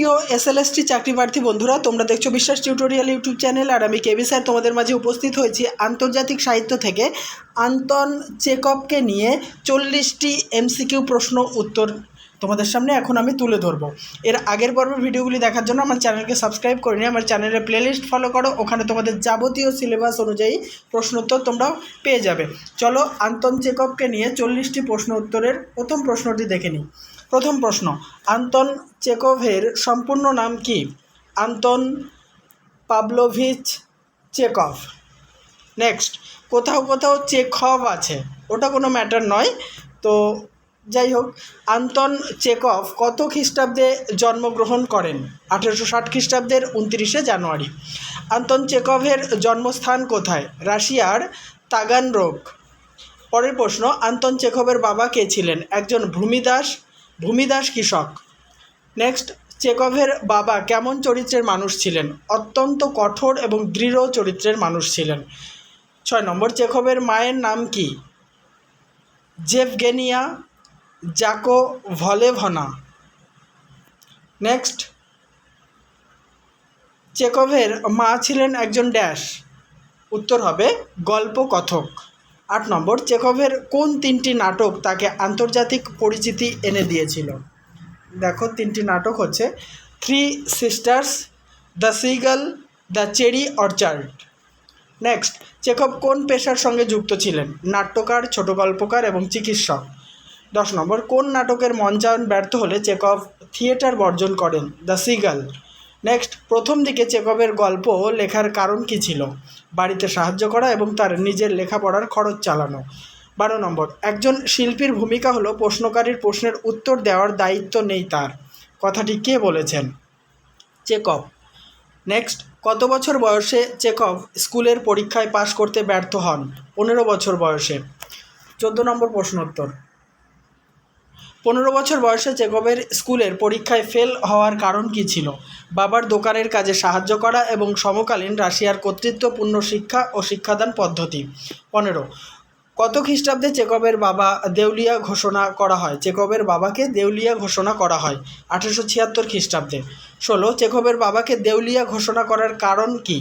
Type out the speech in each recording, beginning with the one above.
প্রিয় এসএলএসটি চাকরি প্রার্থী বন্ধুরা, তোমরা দেখছ বিশ্বাস টিউটোরিয়াল ইউটিউব চ্যানেল আর আমি কেবি স্যার তোমাদের মাঝে উপস্থিত হয়েছি আন্তর্জাতিক সাহিত্য থেকে। আন্তন চেকপকে নিয়ে চল্লিশটি এমসিকিউ প্রশ্ন উত্তর তোমাদের সামনে এখন আমি তুলে ধরবো। এর আগের পর্বের ভিডিওগুলি দেখার জন্য আমার চ্যানেলকে সাবস্ক্রাইব করে নিয়ে আমার চ্যানেলের প্লেলিস্ট ফলো করো, ওখানে তোমাদের যাবতীয় সিলেবাস অনুযায়ী প্রশ্ন উত্তর তোমরা পেয়ে যাবে। চলো আন্তন চেকপকে নিয়ে চল্লিশটি প্রশ্ন উত্তরের প্রথম প্রশ্নটি দেখে নিই। প্রথম প্রশ্ন, আন্তন চেকভের সম্পূর্ণ নাম কি? Anton পাবলোভিচ Chekhov. নেক্সট কোথাও কোথাও চেকভ আছে, ওটা কোনো ম্যাটার নয়। তো যাই হোক আন্তন চেকভ কত খ্রিস্টাব্দে জন্মগ্রহণ করেন? আঠেরোশো ষাট খ্রিস্টাব্দের উনত্রিশে জানুয়ারি। আন্তন চেকভের জন্মস্থান কোথায়? রাশিয়ার তাগানরোগ পরের প্রশ্ন, আন্তন চেকভের বাবা কে ছিলেন? একজন ভূমিদাস ভূমিদাস কৃষক। নেক্সট চেকভের বাবা কেমন চরিত্রের মানুষ ছিলেন? অত্যন্ত কঠোর এবং দৃঢ় চরিত্রের মানুষ ছিলেন। ছয় নম্বর চেকভের মায়ের নাম কি? জেভগেনিয়া জাকো ভলেভনা নেক্সট চেকভের মা ছিলেন একজন ড্যাশ। উত্তর হবে গল্প কথক আট নম্বর, চেকভের কোন তিনটি নাটক তাকে আন্তর্জাতিক পরিচিতি এনে দিয়েছিল? দেখো, তিনটি নাটক হচ্ছে three sisters the seagull the cherry orchard next Chekhov কোন পেশার সঙ্গে যুক্ত ছিলেন? নাট্যকার, ছোট গল্পকার এবং চিকিৎসক। দশ নম্বর, কোন নাটকের মঞ্চায়ন ব্যর্থ হলে চেকভ থিয়েটার বর্জন করেন? The seagull. নেক্সট, প্রথম দিকে চেকভের গল্প লেখার কারণ কী ছিল? বাড়িতে সাহায্য করা এবং তার নিজের লেখাপড়ার খরচ চালানো। বারো নম্বর, একজন শিল্পীর ভূমিকা হলো প্রশ্নকারীর প্রশ্নের উত্তর দেওয়ার দায়িত্ব নেই তার। কথাটি কে বলেছেন? চেকভ নেক্সট, কত বছর বয়সে চেকভ স্কুলের পরীক্ষায় পাশ করতে ব্যর্থ হন? পনেরো বছর বয়সে। চোদ্দ নম্বর প্রশ্নোত্তর। পনেরো বছর বয়সে চেকভের স্কুলের পরীক্ষায় ফেল হওয়ার কারণ কী ছিল? বাবার দোকানের কাজে সাহায্য করা এবং সমকালীন রাশিয়ার কর্তৃত্বপূর্ণ শিক্ষা ও শিক্ষাদান পদ্ধতি। পনেরো। কত খ্রিস্টাব্দে চেকবের বাবা দেউলিয়া ঘোষণা করা হয়? চেকবের বাবাকে দেউলিয়া ঘোষণা করা হয় আঠেরোশো ছিয়াত্তর খ্রিস্টাব্দে। ষোলো। চেকবের বাবাকে দেউলিয়া ঘোষণা করার কারণ কি?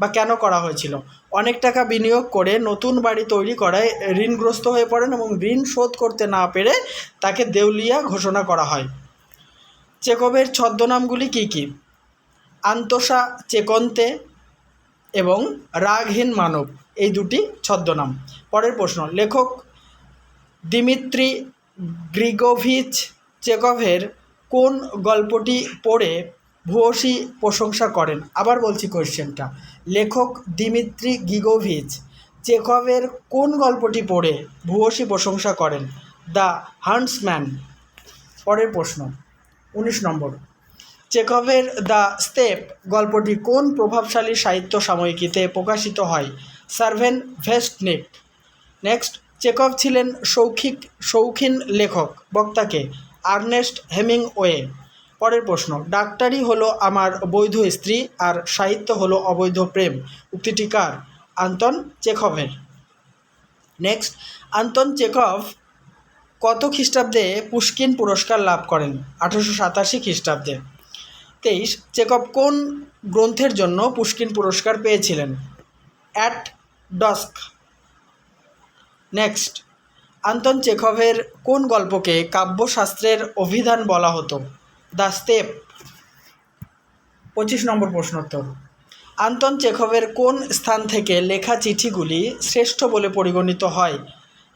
বা কেন করা হয়েছিল? অনেক টাকা বিনিয়োগ করে নতুন বাড়ি তৈরি করায় ঋণগ্রস্ত হয়ে পড়েন এবং ঋণ শোধ করতে না পেরে তাকে দেউলিয়া ঘোষণা করা হয়। চেকবের ছদ্মনামগুলি কী কী? আন্তসা চেকন্তে এবং রাগহীন মানব, এই দুটি ছদ্মনাম। পরের প্রশ্ন, লেখক দিমিত্রি গ্রিগোভিচ চেকভের কোন গল্পটি পড়ে ভুয়সী প্রশংসা করেন। আবার বলছি কোয়েশ্চেনটা লেখক দিমিত্রি গিগোভিচ চেকভের কোন গল্পটি পড়ে ভুয়সী প্রশংসা করেন? The huntsman. পরের প্রশ্ন। উনিশ নম্বর। চেকভের দ্য স্টেপ গল্পটি কোন প্রভাবশালী সাহিত্য সাময়িকীতে প্রকাশিত হয়? সার্ভেন ভেস্টনিক। নেক্সট। চেকভ ছিলেন শৌখিক, শৌখিন লেখক, বক্তাকে আর্নেস্ট হেমিংওয়ে। পরের প্রশ্ন, ডাক্তারি হলো আমার বৈধ স্ত্রী আর সাহিত্য হলো অবৈধ প্রেম। উক্তিটি কার? আন্তন চেখভের। নেক্সট, আন্তন চেকভ কত খ্রিস্টাব্দে পুষ্কিন পুরস্কার লাভ করেন? আঠেরোশো সাতাশি খ্রিস্টাব্দে। তেইশ চেকভ কোন গ্রন্থের জন্য পুষ্কিন পুরস্কার পেয়েছিলেন? At dusk. নেক্সট, আন্তন চেখভের কোন গল্পকে কাব্যশাস্ত্রের অভিধান বলা হতো? The steppe. পঁচিশ নম্বর প্রশ্নোত্তর। আন্তন চেখভের কোন স্থান থেকে লেখা চিঠিগুলি শ্রেষ্ঠ বলে পরিগণিত হয়?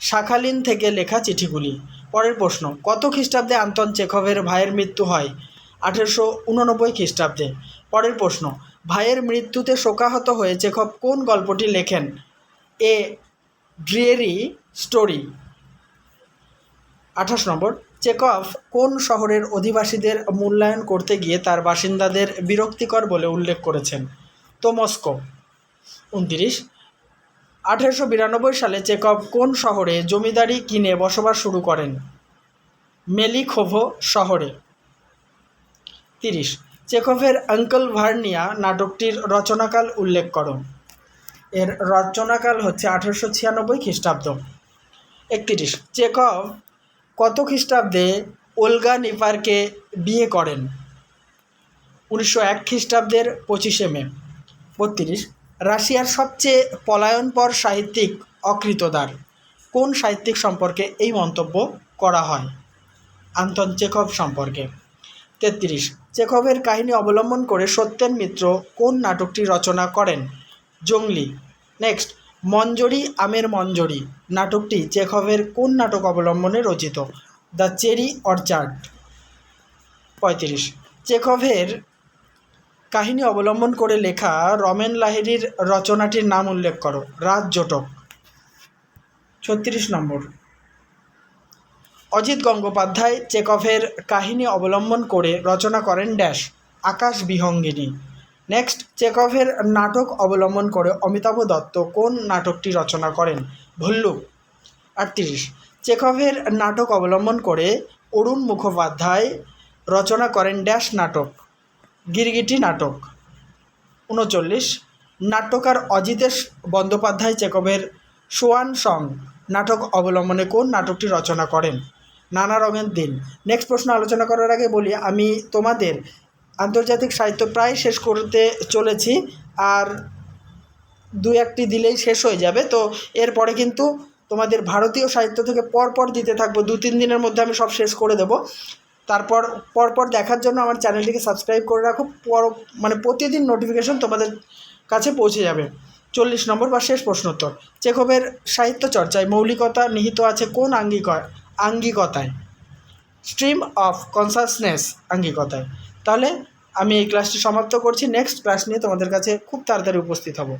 শাখালিন থেকে লেখা চিঠিগুলি। পরের প্রশ্ন, কত খ্রিস্টাব্দে আন্তন চেখভের ভাইয়ের মৃত্যু হয়? আঠেরোশো উননব্বই খ্রিস্টাব্দে। পরের প্রশ্ন, ভাইয়ের মৃত্যুতে শোকাহত হয়ে চেখভ কোন গল্পটি লেখেন? A, dreary story. আঠাশ নম্বর চেকভ কোন শহরের অধিবাসীদের মূল্যায়ন করতে গিয়ে তার বাসিন্দাদের বিরক্তিকর বলে উল্লেখ করেছেন? তো মস্কো। উনতিরিশ। আঠেরোশো বিরানব্বই সালে চেকভ কোন শহরে জমিদারি কিনে বসবাস শুরু করেন? মেলিখোভো শহরে। তিরিশ। চেকভের আঙ্কল ভার্নিয়া নাটকটির রচনাকাল উল্লেখ করো। এর রচনাকাল হচ্ছে আঠেরোশো ছিয়ানব্বই খ্রিস্টাব্দ। একত্রিশ। চেকভ কত খ্রিস্টাব্দে ওলগা নিপারকে বিয়ে করেন? উনিশশো এক খ্রিস্টাব্দের পঁচিশে মে। বত্রিশ। রাশিয়ার সবচেয়ে পলায়নপর সাহিত্যিক অকৃতদার। কোন সাহিত্যিক সম্পর্কে এই মন্তব্য করা হয়? আন্তন চেকভ সম্পর্কে। তেত্রিশ। চেকভের কাহিনী অবলম্বন করে সত্যেন মিত্র কোন নাটকটি রচনা করেন? জঙ্গলি। নেক্সট। মঞ্জরি, আমের মঞ্জরি। নাটকটি চেখভের কোন নাটক অবলম্বনে রচিত? The cherry orchard. পঁয়ত্রিশ। চেখভের কাহিনী অবলম্বন করে লেখা রমেন লাহিড়ির রচনাটির নাম উল্লেখ করো। রাজ জটক। ছত্রিশ নম্বর। অজিত গঙ্গোপাধ্যায় চেকভের কাহিনী অবলম্বন করে রচনা করেন ড্যাশ। আকাশ বিহঙ্গিনী। নেক্সট চেকভের নাটক অবলম্বন করে অমিতাভ দত্ত কোন নাটকটি রচনা করেন? ভল্লুক আটত্রিশ। চেকভের নাটক অবলম্বন করে অরুণ মুখোপাধ্যায় রচনা করেন ড্যাশ নাটক, গিরগিটি নাটক। উনচল্লিশ। নাট্যকার অজিতেশ বন্দ্যোপাধ্যায় চেকভের সোয়ান সং নাটক অবলম্বনে কোন নাটকটি রচনা করেন? নানা রঙের দিন। নেক্সট প্রশ্ন আলোচনা করার আগে বলি, আমি তোমাদের আন্তর্জাতিক সাহিত্য প্রায় শেষ করতে চলেছি আর দু একটি দিলেই শেষ হয়ে যাবে। তো এরপরে কিন্তু তোমাদের ভারতীয় সাহিত্য থেকে পরপর দিতে থাকব। দু তিন দিনের মধ্যে আমি সব শেষ করে দেবো। তারপর, পরপর দেখার জন্য আমার চ্যানেলটিকে সাবস্ক্রাইব করে রাখো। পর মানে প্রতিদিন নোটিফিকেশন তোমাদের কাছে পৌঁছে যাবে। চল্লিশ নম্বর বা শেষ প্রশ্নোত্তর। চেখবের সাহিত্য চর্চায় মৌলিকতা নিহিত আছে কোন আঙ্গিক, আঙ্গিকতায়? স্ট্রিম অফ কনসাসনেস আঙ্গিকতায়। তাহলে আমি এই ক্লাসটি সমাপ্ত করছি। নেক্সট ক্লাস নিয়ে তোমাদের কাছে খুব তাড়াতাড়ি উপস্থিত হব।